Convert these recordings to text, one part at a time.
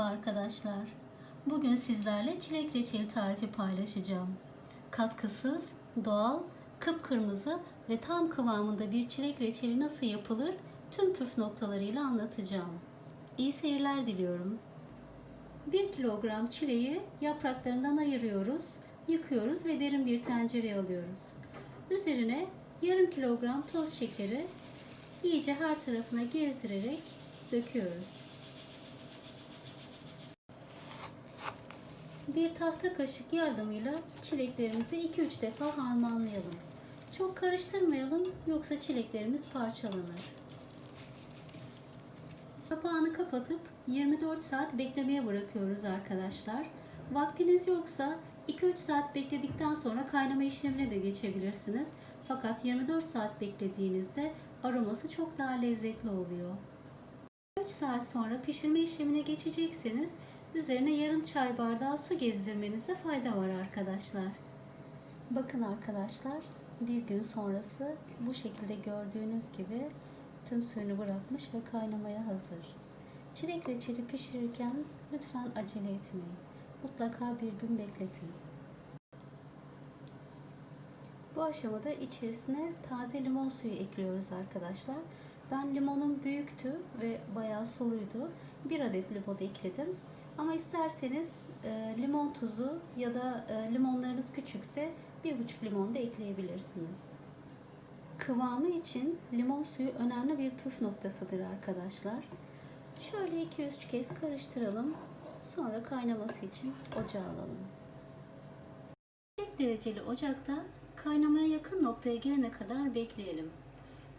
Merhaba arkadaşlar. Bugün sizlerle çilek reçeli tarifi paylaşacağım. Katkısız, doğal, kıpkırmızı ve tam kıvamında bir çilek reçeli nasıl yapılır tüm püf noktalarıyla anlatacağım. İyi seyirler diliyorum. 1 kilogram çileği yapraklarından ayırıyoruz, yıkıyoruz ve derin bir tencereye alıyoruz. Üzerine yarım kilogram toz şekeri iyice her tarafına gezdirerek döküyoruz. Bir tahta kaşık yardımıyla çileklerimizi 2-3 defa harmanlayalım. Çok karıştırmayalım yoksa çileklerimiz parçalanır. Kapağını kapatıp 24 saat beklemeye bırakıyoruz arkadaşlar. Vaktiniz yoksa 2-3 saat bekledikten sonra kaynama işlemine de geçebilirsiniz. Fakat 24 saat beklediğinizde aroması çok daha lezzetli oluyor. 3 saat sonra pişirme işlemine geçecekseniz üzerine yarım çay bardağı su gezdirmenizde fayda var arkadaşlar. Bakın arkadaşlar bir gün sonrası bu şekilde gördüğünüz gibi tüm suyunu bırakmış ve kaynamaya hazır. Çilek reçeli pişirirken lütfen acele etmeyin. Mutlaka bir gün bekletin. Bu aşamada içerisine taze limon suyu ekliyoruz arkadaşlar. Ben limonum büyüktü ve bayağı soluydu. Bir adet limon ekledim. Ama isterseniz e, limon tuzu ya da e, limonlarınız küçükse bir buçuk limon da ekleyebilirsiniz. Kıvamı için limon suyu önemli bir püf noktasıdır arkadaşlar. Şöyle 200 kez karıştıralım. Sonra kaynaması için ocağa alalım. Tek dereceli ocakta kaynamaya yakın noktaya gelene kadar bekleyelim.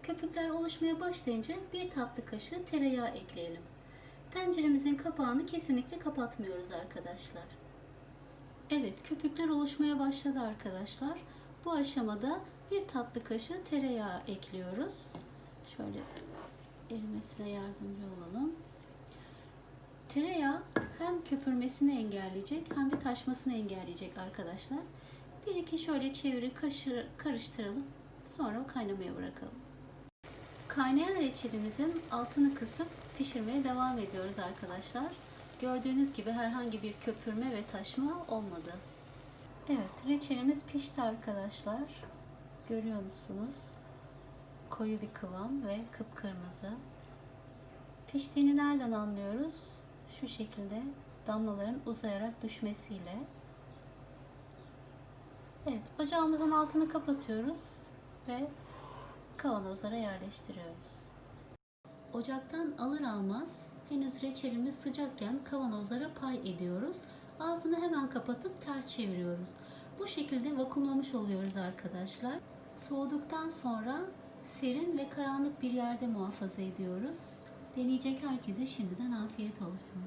Köpükler oluşmaya başlayınca bir tatlı kaşığı tereyağı ekleyelim. Tenceremizin kapağını kesinlikle kapatmıyoruz arkadaşlar. Evet köpükler oluşmaya başladı arkadaşlar. Bu aşamada bir tatlı kaşığı tereyağı ekliyoruz. Şöyle erimesine yardımcı olalım. Tereyağı hem köpürmesini engelleyecek hem de taşmasını engelleyecek arkadaşlar. Bir iki şöyle çeviri kaşır, karıştıralım. Sonra kaynamaya bırakalım. Kaynayan reçelimizin altını kısıp pişirmeye devam ediyoruz arkadaşlar. Gördüğünüz gibi herhangi bir köpürme ve taşma olmadı. Evet, reçelimiz pişti arkadaşlar. Görüyor musunuz? Koyu bir kıvam ve kıpkırmızı. Piştiğini nereden anlıyoruz? Şu şekilde damlaların uzayarak düşmesiyle. Evet, ocağımızın altını kapatıyoruz ve kavanozlara yerleştiriyoruz. Ocaktan alır almaz henüz reçelimiz sıcakken kavanozlara pay ediyoruz. Ağzını hemen kapatıp ters çeviriyoruz. Bu şekilde vakumlamış oluyoruz arkadaşlar. Soğuduktan sonra serin ve karanlık bir yerde muhafaza ediyoruz. Deneyecek herkese şimdiden afiyet olsun.